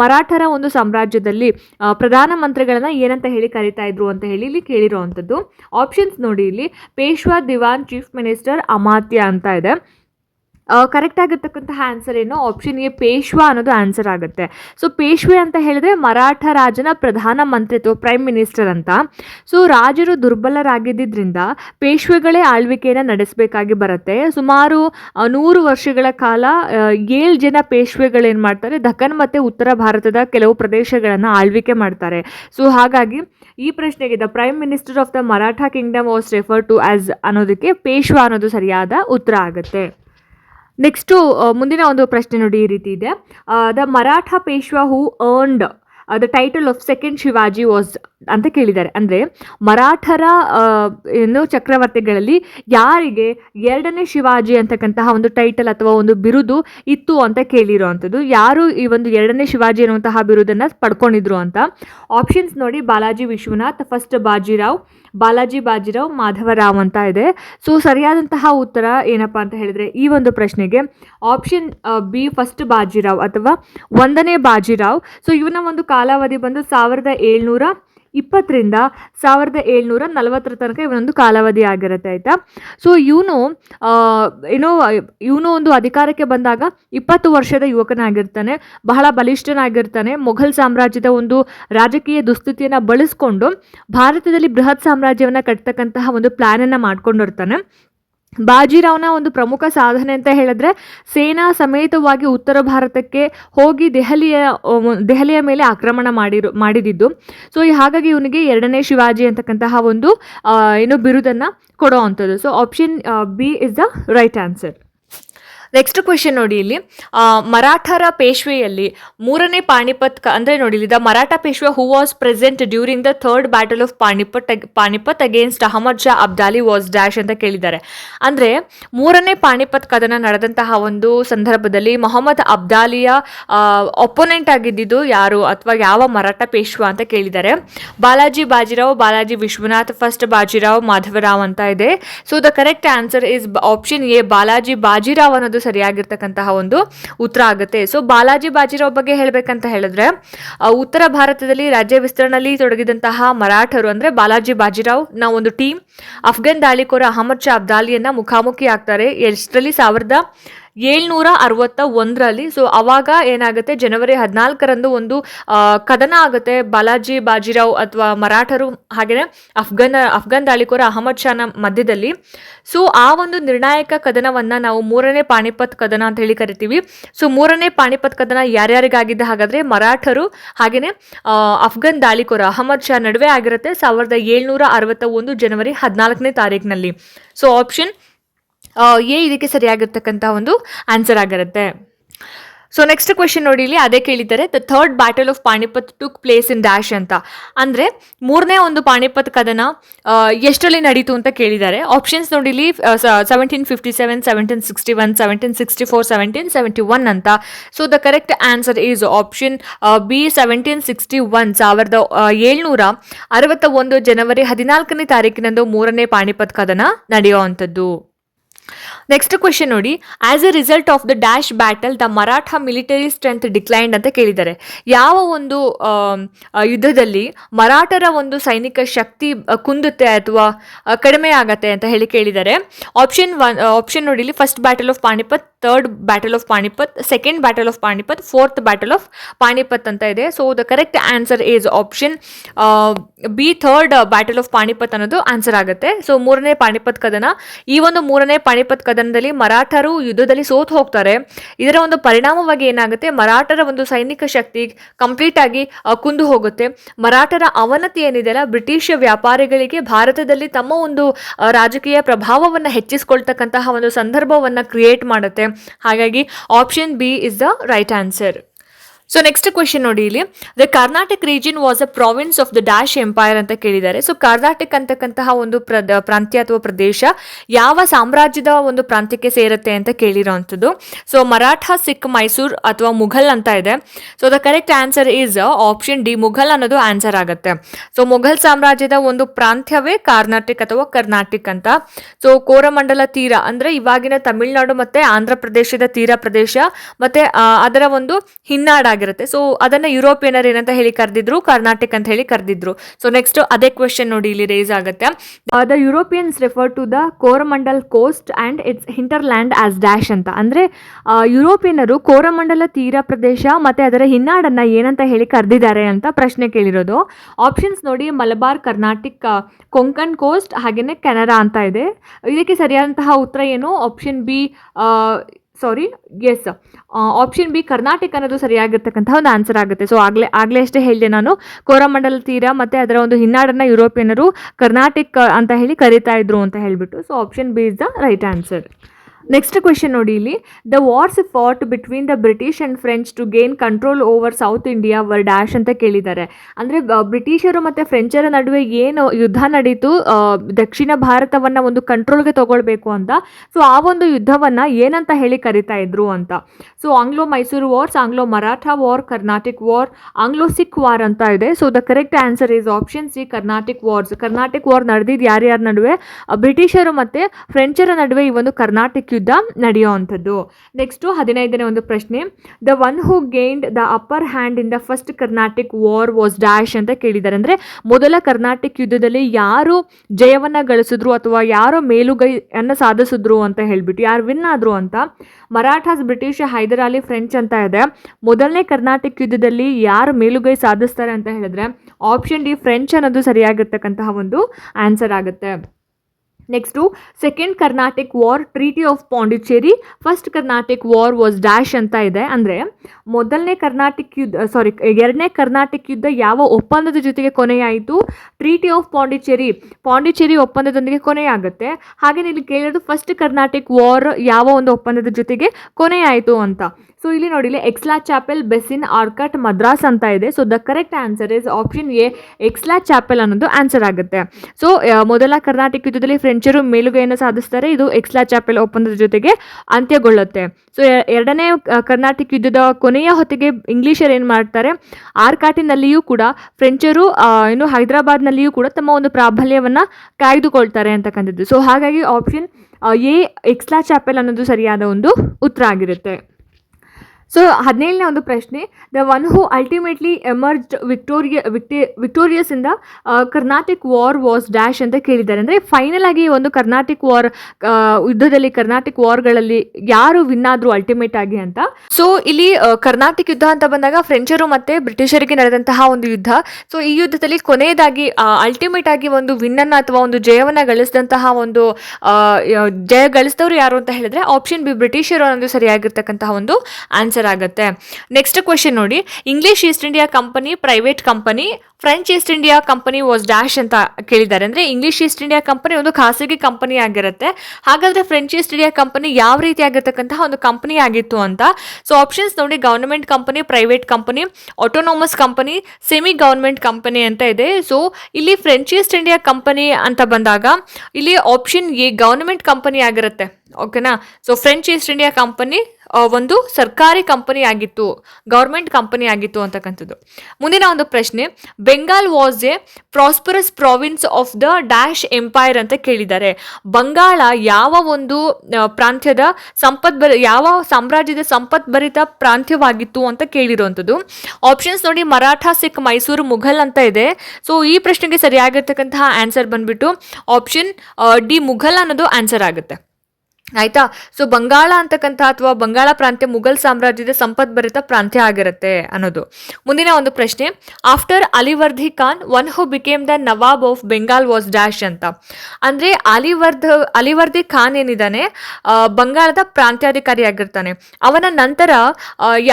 ಮರಾಠರ ಒಂದು ಸಾಮ್ರಾಜ್ಯದಲ್ಲಿ ಪ್ರಧಾನ ಮಂತ್ರಿಗಳನ್ನು ಏನಂತ ಹೇಳಿ ಕರಿತಾ ಇದ್ರು ಅಂತ ಹೇಳಿ ಇಲ್ಲಿ ಕೇಳಿರುವಂಥದ್ದು. ಆಪ್ಷನ್ಸ್ ನೋಡಿ ಇಲ್ಲಿ. ಪೇಶ್ವಾ ದಿವಾನ್ ಚೀಫ್ ಮಿನಿಸ್ಟರ್ ಅಮಾತ್ಯ ಅಂತ ಇದೆ. ಕರೆಕ್ಟ್ ಆಗಿರ್ತಕ್ಕಂತಹ ಆನ್ಸರ್ ಏನು? ಆಪ್ಷನ್ ಎ ಪೇಶ್ವಾ ಅನ್ನೋದು ಆನ್ಸರ್ ಆಗುತ್ತೆ. ಸೊ ಪೇಶ್ವೆ ಅಂತ ಹೇಳಿದ್ರೆ ಮರಾಠ ರಾಜನ ಪ್ರಧಾನ ಮಂತ್ರಿ ಅಥವಾ ಪ್ರೈಮ್ ಮಿನಿಸ್ಟರ್ ಅಂತ. ಸೊ ರಾಜರು ದುರ್ಬಲರಾಗಿದ್ದರಿಂದ ಪೇಶ್ವೆಗಳೇ ಆಳ್ವಿಕೆಯನ್ನು ನಡೆಸಬೇಕಾಗಿ ಬರುತ್ತೆ. ಸುಮಾರು ನೂರು ವರ್ಷಗಳ ಕಾಲ ಏಳು ಜನ ಪೇಶ್ವೆಗಳೇನು ಮಾಡ್ತಾರೆ? ದಖನ್ ಮತ್ತು ಉತ್ತರ ಭಾರತದ ಕೆಲವು ಪ್ರದೇಶಗಳನ್ನು ಆಳ್ವಿಕೆ ಮಾಡ್ತಾರೆ. ಸೊ ಹಾಗಾಗಿ ಈ ಪ್ರಶ್ನೆಗೆ the prime minister of the Maratha kingdom was refer to as ಅನ್ನೋದಕ್ಕೆ ಪೇಶ್ವಾ ಅನ್ನೋದು ಸರಿಯಾದ ಉತ್ತರ ಆಗುತ್ತೆ. ನೆಕ್ಸ್ಟು ಮುಂದಿನ ಒಂದು ಪ್ರಶ್ನೆ ನೋಡಿ ಈ ರೀತಿ ಇದೆ. The Maratha Peshwa who earned the title of second Shivaji was ಅಂತ ಕೇಳಿದ್ದಾರೆ. ಅಂದರೆ ಮರಾಠರ ಏನು ಚಕ್ರವರ್ತಿಗಳಲ್ಲಿ ಯಾರಿಗೆ ಎರಡನೇ ಶಿವಾಜಿ ಅಂತಕ್ಕಂತಹ ಒಂದು ಟೈಟಲ್ ಅಥವಾ ಒಂದು ಬಿರುದು ಇತ್ತು ಅಂತ ಕೇಳಿರುವಂಥದ್ದು, ಯಾರು ಈ ಒಂದು ಎರಡನೇ ಶಿವಾಜಿ ಅನ್ನುವಂತಹ ಬಿರುದನ್ನು ಪಡ್ಕೊಂಡಿದ್ರು ಅಂತ? ಆಪ್ಷನ್ಸ್ ನೋಡಿ ಬಾಲಾಜಿ ವಿಶ್ವನಾಥ್ ಫಸ್ಟ್ ಬಾಜಿರಾವ್, ಬಾಲಾಜಿ ಬಾಜಿರಾವ್ ಮಾಧವರಾವ್ ಅಂತ ಇದೆ. ಸೊ ಸರಿಯಾದಂತಹ ಉತ್ತರ ಏನಪ್ಪ ಅಂತ ಹೇಳಿದ್ರೆ ಈ ಒಂದು ಪ್ರಶ್ನೆಗೆ ಆಪ್ಷನ್ ಬಿ ಫಸ್ಟ್ ಬಾಜಿರಾವ್ ಅಥವಾ ಒಂದನೇ ಬಾಜಿರಾವ್. ಸೊ ಇವನ ಒಂದು ಕಾಲಾವಧಿ ಬಂದು ಸಾವಿರದ ಏಳ್ನೂರ ಇಪ್ಪತ್ತರಿಂದ ಸಾವಿರದ ಏಳ್ನೂರ ನಲವತ್ತರ ತನಕ ಇವನೊಂದು ಕಾಲಾವಧಿ ಆಗಿರುತ್ತೆ, ಆಯಿತಾ? ಸೊ ಇವನು ಏನೋ, ಇವನು ಒಂದು ಅಧಿಕಾರಕ್ಕೆ ಬಂದಾಗ ಇಪ್ಪತ್ತು ವರ್ಷದ ಯುವಕನಾಗಿರ್ತಾನೆ, ಬಹಳ ಬಲಿಷ್ಠನಾಗಿರ್ತಾನೆ, ಮೊಘಲ್ ಸಾಮ್ರಾಜ್ಯದ ಒಂದು ರಾಜಕೀಯ ದುಸ್ಥಿತಿಯನ್ನು ಬಳಸ್ಕೊಂಡು ಭಾರತದಲ್ಲಿ ಬೃಹತ್ ಸಾಮ್ರಾಜ್ಯವನ್ನು ಕಟ್ತಕ್ಕಂತಹ ಒಂದು ಪ್ಲ್ಯಾನನ್ನು ಮಾಡ್ಕೊಂಡಿರ್ತಾನೆ. ಬಾಜಿರಾವ್ನ ಒಂದು ಪ್ರಮುಖ ಸಾಧನೆ ಅಂತ ಹೇಳಿದ್ರೆ ಸೇನಾ ಸಮೇತವಾಗಿ ಉತ್ತರ ಭಾರತಕ್ಕೆ ಹೋಗಿ ದೆಹಲಿಯ ದೆಹಲಿಯ ಮೇಲೆ ಆಕ್ರಮಣ ಮಾಡಿರು, ಮಾಡಿದಿದ್ದು. ಸೊ, ಹಾಗಾಗಿ ಇವನಿಗೆ ಎರಡನೇ ಶಿವಾಜಿ ಅಂತಕ್ಕಂತಹ ಒಂದು ಏನು ಬಿರುದನ್ನು ಕೊಡೋ ಅಂಥದ್ದು. So, option B is the right answer. Next question ನೋಡಿ ಇಲ್ಲಿ. ಮರಾಠರ ಪೇಶ್ವೆಯಲ್ಲಿ ಮೂರನೇ ಪಾಣಿಪತ್ ಅಂದ್ರೆ ನೋಡಿ ಇಲ್ಲಿ, the Maratha Peshwa who was present during the third battle of Panipat Panipat against Ahmad Shah Abdali was dash ಅಂತ ಕೇಳಿದ್ದಾರೆ. ಅಂದ್ರೆ ಮೂರನೇ ಪಾಣಿಪತ್ ಕದನ ನಡೆದಂತಹ ಒಂದು ಸಂದರ್ಭದಲ್ಲಿ ಮೊಹಮ್ಮದ್ ಅಬ್ದಾಲಿಯ ಒಪೊನೆಂಟ್ ಆಗಿದ್ದಿದ್ದು ಯಾರು ಅಥವಾ ಯಾವ ಮರಾಠ ಪೇಶ್ವ ಅಂತ ಕೇಳಿದ್ದಾರೆ. ಬಾಲಾಜಿ ಬಾಜಿರಾವ್, ಬಾಲಾಜಿ ವಿಶ್ವನಾಥ್ ಫಸ್ಟ್ ಬಾಜಿರಾವ್, ಮಾಧವರಾವ್ ಅಂತ ಇದೆ. So the correct answer is option A Balaji Bajirao ಅನ್ನೋದು ಸರಿಯಾಗಿರ್ತಕ್ಕಂತಹ ಒಂದು ಉತ್ತರ ಆಗುತ್ತೆ. ಸೊ ಬಾಲಾಜಿ ಬಾಜಿರಾವ್ ಬಗ್ಗೆ ಹೇಳಬೇಕಂತ ಹೇಳಿದ್ರೆ ಉತ್ತರ ಭಾರತದಲ್ಲಿ ರಾಜ್ಯ ವಿಸ್ತರಣೆಯಲ್ಲಿ ತೊಡಗಿದಂತಹ ಮರಾಠರು ಅಂದ್ರೆ ಬಾಲಾಜಿ ಬಾಜಿರಾವ್ನ ಒಂದು ಟೀಮ್, ಅಫ್ಘಾನ್ ದಾಳಿಕೋರ ಅಹಮದ್ ಶಾ ಅಬ್ದಾಲಿಯನ್ನ ಮುಖಾಮುಖಿ ಆಗ್ತಾರೆ ಎಷ್ಟರಲ್ಲಿ ಸಾವಿರದ ಏಳ್ನೂರ ಅರವತ್ತ ಒಂದರಲ್ಲಿ ಸೊ ಅವಾಗ ಏನಾಗುತ್ತೆ, ಜನವರಿ ಹದಿನಾಲ್ಕರಂದು ಒಂದು ಕದನ ಆಗುತ್ತೆ. ಬಾಲಾಜಿ ಬಾಜಿರಾವ್ ಅಥವಾ ಮರಾಠರು ಹಾಗೆಯೇ ಅಫ್ಘನ್, ಅಫ್ಘಾನ್ ದಾಳಿಕೋರ ಅಹಮದ್ ಶಾನ ಮಧ್ಯದಲ್ಲಿ. ಸೊ ಆ ಒಂದು ನಿರ್ಣಾಯಕ ಕದನವನ್ನ ನಾವು ಮೂರನೇ ಪಾಣಿಪತ್ ಕದನ ಅಂತ ಹೇಳಿ ಕರಿತೀವಿ. ಸೊ ಮೂರನೇ ಪಾಣಿಪತ್ ಕದನ ಯಾರ್ಯಾರಿಗಾಗಿದ್ದ ಹಾಗಾದ್ರೆ ಮರಾಠರು ಹಾಗೆಯೇ ಅಫ್ಘಾನ್ ದಾಳಿಕೋರ ಅಹಮದ್ ಶಾ ನಡುವೆ ಆಗಿರುತ್ತೆ, ಸಾವಿರದ ಏಳ್ನೂರ ಅರವತ್ತ ಒಂದು ಜನವರಿ ಹದಿನಾಲ್ಕನೇ ತಾರೀಕಿನಲ್ಲಿ ಸೊ ಆಪ್ಷನ್ ಎ ಇದಕ್ಕೆ ಸರಿಯಾಗಿರ್ತಕ್ಕಂಥ ಒಂದು ಆನ್ಸರ್ ಆಗಿರುತ್ತೆ. ಸೊ ನೆಕ್ಸ್ಟ್ ಕ್ವೆಶನ್ ನೋಡಿ ಇಲ್ಲಿ ಅದೇ ಕೇಳಿದ್ದಾರೆ. The third battle of Panipat took place in dash ಅಂತ. ಅಂದರೆ, ಮೂರನೇ ಒಂದು ಪಾಣಿಪತ್ ಕದನ ಎಷ್ಟರಲ್ಲಿ ನಡೀತು ಅಂತ ಕೇಳಿದ್ದಾರೆ. ಆಪ್ಷನ್ಸ್ ನೋಡಿ ಇಲ್ಲಿ seventeen fifty seven seventeen sixty one seventeen sixty four seventeen seventy one ಅಂತ. So the correct answer is option B seventeen sixty one ಸಾವಿರದ ಏಳ್ನೂರ ಅರವತ್ತ ಒಂದು ಜನವರಿ ಹದಿನಾಲ್ಕನೇ ತಾರೀಕಿನಂದು ಮೂರನೇ ಪಾಣಿಪತ್ ಕದನ ನಡೆಯುವಂಥದ್ದು. ನೆಕ್ಸ್ಟ್ ಕ್ವೆಶನ್ ನೋಡಿ. As a result of the dash battle the Maratha military strength declined ಅಂತ ಕೇಳಿದ್ದಾರೆ. ಯಾವ ಒಂದು ಯುದ್ಧದಲ್ಲಿ ಮರಾಠರ ಒಂದು ಸೈನಿಕ ಶಕ್ತಿ ಕುಂದುತ್ತೆ ಅಥವಾ ಕಡಿಮೆ ಆಗತ್ತೆ ಅಂತ ಹೇಳಿ ಕೇಳಿದ್ದಾರೆ. ಆಪ್ಷನ್ ಒನ್ ಆಪ್ಷನ್ ನೋಡಿ first battle of Panipat third battle of Panipat second battle of Panipat fourth battle of Panipat ಅಂತ ಇದೆ. So the correct answer is option B third battle of Panipat ಅನ್ನೋದು ಆನ್ಸರ್ ಆಗುತ್ತೆ. So ಮೂರನೇ ಪಾಣಿಪತ್ ಕದನ, ಈ ಒಂದು ಮೂರನೇ ಪಾಣಿಪತ್ ಕದನದಲ್ಲಿ ಮರಾಠರು ಯುದ್ಧದಲ್ಲಿ ಸೋತು ಹೋಗ್ತಾರೆ. ಇದರ ಒಂದು ಪರಿಣಾಮವಾಗಿ ಏನಾಗುತ್ತೆ, ಮರಾಠರ ಒಂದು ಸೈನಿಕ ಶಕ್ತಿ ಕಂಪ್ಲೀಟ್ ಆಗಿ ಕುಂದು ಹೋಗುತ್ತೆ. ಮರಾಠರ ಅವನತಿ ಏನಿದೆಯಲ್ಲ ಬ್ರಿಟಿಷ್ ವ್ಯಾಪಾರಿಗಳಿಗೆ ಭಾರತದಲ್ಲಿ ತಮ್ಮ ಒಂದು ರಾಜಕೀಯ ಪ್ರಭಾವವನ್ನು ಹೆಚ್ಚಿಸಿಕೊಳ್ತಕ್ಕಂತಹ ಒಂದು ಸಂದರ್ಭವನ್ನು ಕ್ರಿಯೇಟ್ ಮಾಡುತ್ತೆ. ಹಾಗಾಗಿ option B is the right answer so next question ನೋಡಿ ಇಲ್ಲಿ. The Karnataka region was a province of the dash empire ಅಂತ ಕೇಳಿದ್ದಾರೆ. ಸೊ ಕರ್ನಾಟಕ ಅಂತಕ್ಕಂತಹ ಒಂದು ಪ್ರಾಂತ್ಯ ಅಥವಾ ಪ್ರದೇಶ ಯಾವ ಸಾಮ್ರಾಜ್ಯದ ಒಂದು ಪ್ರಾಂತ್ಯಕ್ಕೆ ಸೇರುತ್ತೆ ಅಂತ ಕೇಳಿರೋವಂಥದ್ದು ಸೊ ಮರಾಠ, ಸಿಖ್, ಮೈಸೂರ್ ಅಥವಾ ಮುಘಲ್ ಅಂತ ಇದೆ. So the correct answer is option D Mughal ಅನ್ನೋದು ಆನ್ಸರ್ ಆಗುತ್ತೆ. ಸೊ ಮುಘಲ್ ಸಾಮ್ರಾಜ್ಯದ ಒಂದು ಪ್ರಾಂತ್ಯವೇ ಕರ್ನಾಟಕ ಅಥವಾ ಕರ್ನಾಟಕ ಅಂತ. ಸೊ ಕೋರಮಂಡಲ ತೀರ ಅಂದ್ರೆ ಇವಾಗಿನ ತಮಿಳುನಾಡು ಮತ್ತೆ ಆಂಧ್ರ ಪ್ರದೇಶದ ತೀರ ಪ್ರದೇಶ ಮತ್ತೆ ಅದರ ಒಂದು ಹಿನ್ನಾಡಾಗಿ ಆಗಿರುತ್ತೆ. ಸೊ ಅದನ್ನ ಯುರೋಪಿಯನರ್ ಏನಂತ ಹೇಳಿ ಕರೆದಿದ್ರು ಕರ್ನಾಟಕ ಅಂತ ಹೇಳಿ ಕರೆದಿದ್ರು. ಸೊ ನೆಕ್ಸ್ಟ್ ಅದೇ ಕ್ವೆಶನ್ ನೋಡಿ ಇಲ್ಲಿ ರೇಸ್ ಆಗುತ್ತೆ. The Europeans refer to the Coromandel coast and its hinterland as dash ಅಂತ. ಅಂದ್ರೆ ಆ, ಯುರೋಪಿಯನರು ಕೋರಮಂಡಲ ತೀರ ಪ್ರದೇಶ ಮತ್ತೆ ಅದರ ಹಿನ್ನಾಡನ್ನ ಏನಂತ ಹೇಳಿ ಕರೆದಿದ್ದಾರೆ ಅಂತ ಪ್ರಶ್ನೆ ಕೇಳಿರೋದು. ಆಪ್ಷನ್ಸ್ ನೋಡಿ ಮಲಬಾರ್ ಕರ್ನಾಟಕ ಕೊಂಕಣ್ ಕೋಸ್ಟ್ ಹಾಗೇನೆ ಕೆನರಾ ಅಂತ ಇದೆ. ಇದಕ್ಕೆ ಸರಿಯಾದಂತಹ ಉತ್ತರ ಏನು? Option B sorry yes option B Karnataka ಅನ್ನೋದು ಸರಿಯಾಗಿರ್ತಕ್ಕಂಥ ಒಂದು ಆನ್ಸರ್ ಆಗುತ್ತೆ. ಸೊ ಆಗಲೇ ಆಗಲೇ ಅಷ್ಟೇ ಹೇಳಿದೆ ನಾನು. ಕೋರಮಂಡಲ ತೀರ ಮತ್ತು ಅದರ ಒಂದು ಹಿನ್ನಾಡನ್ನ ಯುರೋಪಿಯನರು ಕರ್ನಾಟಕ ಅಂತ ಹೇಳಿ ಕರೀತಾ ಇದ್ರು ಅಂತ ಹೇಳಿಬಿಟ್ಟು. So option B is the right answer next question ನೋಡಿ ಇಲ್ಲಿ. The wars fought between the British and French to gain control over South India were dash ಅಂತ ಕೇಳಿದ್ದಾರೆ. ಅಂದರೆ ಬ್ರಿಟಿಷರು ಮತ್ತು ಫ್ರೆಂಚರ ನಡುವೆ ಏನು ಯುದ್ಧ ನಡೀತು ದಕ್ಷಿಣ ಭಾರತವನ್ನು ಒಂದು ಕಂಟ್ರೋಲ್ಗೆ ತಗೊಳ್ಬೇಕು ಅಂತ. ಸೊ ಆ ಒಂದು ಯುದ್ಧವನ್ನು ಏನಂತ ಹೇಳಿ ಕರಿತಾ ಇದ್ರು ಅಂತ. So Anglo Mysore wars Anglo Maratha war Carnatic war Anglo Sikh war ಅಂತ ಇದೆ. So the correct answer is option C Carnatic wars Carnatic war ನಡೆದಿದ್ದು ಯಾರ್ಯಾರ ನಡುವೆ? ಬ್ರಿಟಿಷರು ಮತ್ತು ಫ್ರೆಂಚರ ನಡುವೆ ಈ ಒಂದು ಕರ್ನಾಟಕ ಯುದ್ಧ ನಡೆಯುವಂಥದ್ದು ನೆಕ್ಸ್ಟು ಹದಿನೈದನೇ ಒಂದು ಪ್ರಶ್ನೆ the one who gained the upper hand in the first Carnatic war was dash ಅಂತ ಕೇಳಿದ್ದಾರೆ. ಅಂದರೆ ಮೊದಲ ಕರ್ನಾಟಕ ಯುದ್ಧದಲ್ಲಿ ಯಾರು ಜಯವನ್ನು ಗಳಿಸಿದ್ರು ಅಥವಾ ಯಾರು ಮೇಲುಗೈಯನ್ನು ಸಾಧಿಸಿದ್ರು ಅಂತ ಹೇಳ್ಬಿಟ್ಟು, ಯಾರು ವಿನ್ ಆದ್ರು ಅಂತ, ಮರಾಠಾಸ್, ಬ್ರಿಟಿಷ್, ಹೈದರ್ ಅಲಿ, ಫ್ರೆಂಚ್ ಅಂತ ಇದೆ. ಮೊದಲನೇ ಕರ್ನಾಟಕ ಯುದ್ಧದಲ್ಲಿ ಯಾರು ಮೇಲುಗೈ ಸಾಧಿಸ್ತಾರೆ ಅಂತ ಹೇಳಿದ್ರೆ, ಆಪ್ಷನ್ ಡಿ ಫ್ರೆಂಚ್ ಅನ್ನೋದು ಸರಿಯಾಗಿರ್ತಕ್ಕಂತಹ ಒಂದು ಆನ್ಸರ್ ಆಗುತ್ತೆ. Next second Carnatic war treaty of Pondicherry first Carnatic war was dash ಅಂತ ಇದೆ. ಅಂದರೆ, ಮೊದಲನೇ ಕರ್ನಾಟಕ ಯುದ್ಧ ಸಾರಿ ಎರಡನೇ ಕರ್ನಾಟಕ ಯುದ್ಧ ಯಾವ ಒಪ್ಪಂದದ ಜೊತೆಗೆ ಕೊನೆಯಾಯಿತು? ಟ್ರೀಟಿ ಆಫ್ ಪಾಂಡಿಚೇರಿ ಪಾಂಡಿಚೇರಿ ಒಪ್ಪಂದದೊಂದಿಗೆ ಕೊನೆಯಾಗುತ್ತೆ. ಹಾಗೆ ಇಲ್ಲಿ ಕೇಳೋದು ಫಸ್ಟ್ ಕರ್ನಾಟಿಕ್ ವಾರ್ ಯಾವ ಒಂದು ಒಪ್ಪಂದದ ಜೊತೆಗೆ ಕೊನೆಯಾಯಿತು ಅಂತ. ಸೊ ಇಲ್ಲಿ ನೋಡಿ, ಇಲ್ಲಿ Aix la Chapelle Bassein Arcot Madras ಅಂತ ಇದೆ. So the correct answer is option A Aix-la-Chapelle ಅನ್ನೋದು ಆನ್ಸರ್ ಆಗುತ್ತೆ. ಸೊ ಮೊದಲ ಕರ್ನಾಟಕ ಯುದ್ಧದಲ್ಲಿ ಫ್ರೆಂಚರು ಮೇಲುಗೈಯನ್ನು ಸಾಧಿಸ್ತಾರೆ. ಇದು ಎಕ್ಸ್ಲಾ ಚಾಪೆಲ್ ಒಪ್ಪಂದದ ಜೊತೆಗೆ ಅಂತ್ಯಗೊಳ್ಳುತ್ತೆ. ಸೊ ಎರಡನೇ ಕರ್ನಾಟಕ ಯುದ್ಧದ ಕೊನೆಯ ಹೊತ್ತಿಗೆ ಇಂಗ್ಲಿಷರು ಏನು ಮಾಡ್ತಾರೆ, ಆರ್ಕಾಟಿನಲ್ಲಿಯೂ ಕೂಡ, ಫ್ರೆಂಚರು ಏನು ಹೈದರಾಬಾದ್ನಲ್ಲಿಯೂ ಕೂಡ ತಮ್ಮ ಒಂದು ಪ್ರಾಬಲ್ಯವನ್ನು ಕಾಯ್ದುಕೊಳ್ತಾರೆ ಅಂತಕ್ಕಂಥದ್ದು. ಸೊ, ಹಾಗಾಗಿ ಆಪ್ಷನ್ ಎ, ಎಕ್ಸ್ಲಾ ಚಾಪೆಲ್ ಅನ್ನೋದು ಸರಿಯಾದ ಒಂದು ಉತ್ತರ ಆಗಿರುತ್ತೆ. ಸೊ ಹದಿನೇಳನೇ ಒಂದು ಪ್ರಶ್ನೆ. The one who ultimately emerged victoria ವಿಕ್ಟೇ victorious in the Carnatic war was dash ಅಂತ ಕೇಳಿದ್ದಾರೆ. ಅಂದರೆ ಫೈನಲ್ ಆಗಿ ಒಂದು ಕರ್ನಾಟಿಕ್ ವಾರ್ ಯುದ್ಧದಲ್ಲಿ ಕರ್ನಾಟಿಕ್ ವಾರ್ಗಳಲ್ಲಿ ಯಾರು ವಿನ್ ಆದ್ರು ಅಲ್ಟಿಮೇಟ್ ಆಗಿ ಅಂತ. ಸೊ ಇಲ್ಲಿ ಕರ್ನಾಟಕ ಯುದ್ಧ ಅಂತ ಬಂದಾಗ ಫ್ರೆಂಚರು ಮತ್ತೆ ಬ್ರಿಟಿಷರಿಗೆ ನಡೆದಂತಹ ಒಂದು ಯುದ್ಧ. ಸೊ ಈ ಯುದ್ಧದಲ್ಲಿ ಕೊನೆಯದಾಗಿ ಅಲ್ಟಿಮೇಟ್ ಆಗಿ ಒಂದು ವಿನ್ನನ್ನು ಅಥವಾ ಒಂದು ಜಯವನ್ನು ಗಳಿಸಿದಂತಹ ಒಂದು ಜಯ ಗಳಿಸಿದವರು ಯಾರು ಅಂತ ಹೇಳಿದ್ರೆ ಆಪ್ಷನ್ ಬಿ ಬ್ರಿಟಿಷರು ಅನ್ನೋದು ಸರಿಯಾಗಿರ್ತಕ್ಕಂತಹ ಒಂದು ಆನ್ಸರ್ ಆಗುತ್ತೆ. ನೆಕ್ಸ್ಟ್ ಕ್ವೆಶನ್ ನೋಡಿ. English East India company private company French East India company was dash ಅಂತ ಕೇಳಿದ್ದಾರೆ. ಅಂದರೆ ಇಂಗ್ಲಿಷ್ ಈಸ್ಟ್ ಇಂಡಿಯಾ ಕಂಪನಿ ಒಂದು ಖಾಸಗಿ ಕಂಪನಿ ಆಗಿರುತ್ತೆ. ಹಾಗಾದರೆ ಫ್ರೆಂಚ್ ಈಸ್ಟ್ ಇಂಡಿಯಾ ಕಂಪನಿ ಯಾವ ರೀತಿ ಆಗಿರ್ತಕ್ಕಂತಹ ಒಂದು ಕಂಪನಿ ಆಗಿತ್ತು ಅಂತ. ಸೊ ಆಪ್ಷನ್ಸ್ ನೋಡಿ. Government company private company autonomous company semi government company ಅಂತ ಇದೆ. ಸೊ ಇಲ್ಲಿ ಫ್ರೆಂಚ್ ಈಸ್ಟ್ ಇಂಡಿಯಾ ಕಂಪನಿ ಅಂತ ಬಂದಾಗ, ಇಲ್ಲಿ ಆಪ್ಷನ್ ಎ ಗೌರ್ಮೆಂಟ್ ಕಂಪನಿ ಆಗಿರುತ್ತೆ. ಓಕೆನಾ? So French East India company ಒಂದು ಸರ್ಕಾರಿ ಕಂಪನಿ ಆಗಿತ್ತು ಗೌರ್ಮೆಂಟ್ ಕಂಪನಿ ಆಗಿತ್ತು ಅಂತಕ್ಕಂಥದ್ದು. ಮುಂದಿನ ಒಂದು ಪ್ರಶ್ನೆ Bengal was a prosperous province of the dash empire ಅಂತ ಕೇಳಿದ್ದಾರೆ. ಬಂಗಾಳ ಯಾವ ಒಂದು ಪ್ರಾಂತ್ಯದ ಸಂಪದ್ಭರ ಯಾವ ಸಾಮ್ರಾಜ್ಯದ ಸಂಪತ್ಭರಿತ ಪ್ರಾಂತ್ಯವಾಗಿತ್ತು ಅಂತ ಕೇಳಿರುವಂಥದ್ದು. ಆಪ್ಷನ್ಸ್ ನೋಡಿ, ಮರಾಠ, ಸಿಖ್, ಮೈಸೂರು, ಮುಘಲ್ ಅಂತ ಇದೆ. ಸೊ ಈ ಪ್ರಶ್ನೆಗೆ ಸರಿಯಾಗಿರ್ತಕ್ಕಂತಹ ಆನ್ಸರ್ ಬಂದ್ಬಿಟ್ಟು ಆಪ್ಷನ್ ಡಿ ಮುಘಲ್ ಅನ್ನೋದು ಆನ್ಸರ್ ಆಗುತ್ತೆ. ಆಯ್ತಾ? ಸೊ ಬಂಗಾಳ ಅಂತಕ್ಕಂಥ ಅಥವಾ ಬಂಗಾಳ ಪ್ರಾಂತ್ಯ ಮುಘಲ್ ಸಾಮ್ರಾಜ್ಯದ ಸಂಪದ್ಭರಿತ ಪ್ರಾಂತ್ಯ ಆಗಿರುತ್ತೆ ಅನ್ನೋದು. ಮುಂದಿನ ಒಂದು ಪ್ರಶ್ನೆ. After Alivardi Khan one who became the nawab of Bengal was dash ಅಂತ. ಅಂದರೆ ಅಲಿವರ್ಧ ಅಲಿವರ್ಧಿ ಖಾನ್ ಏನಿದ್ದಾನೆ? ಬಂಗಾಳದ ಪ್ರಾಂತ್ಯಾಧಿಕಾರಿ ಆಗಿರ್ತಾನೆ. ಅವನ ನಂತರ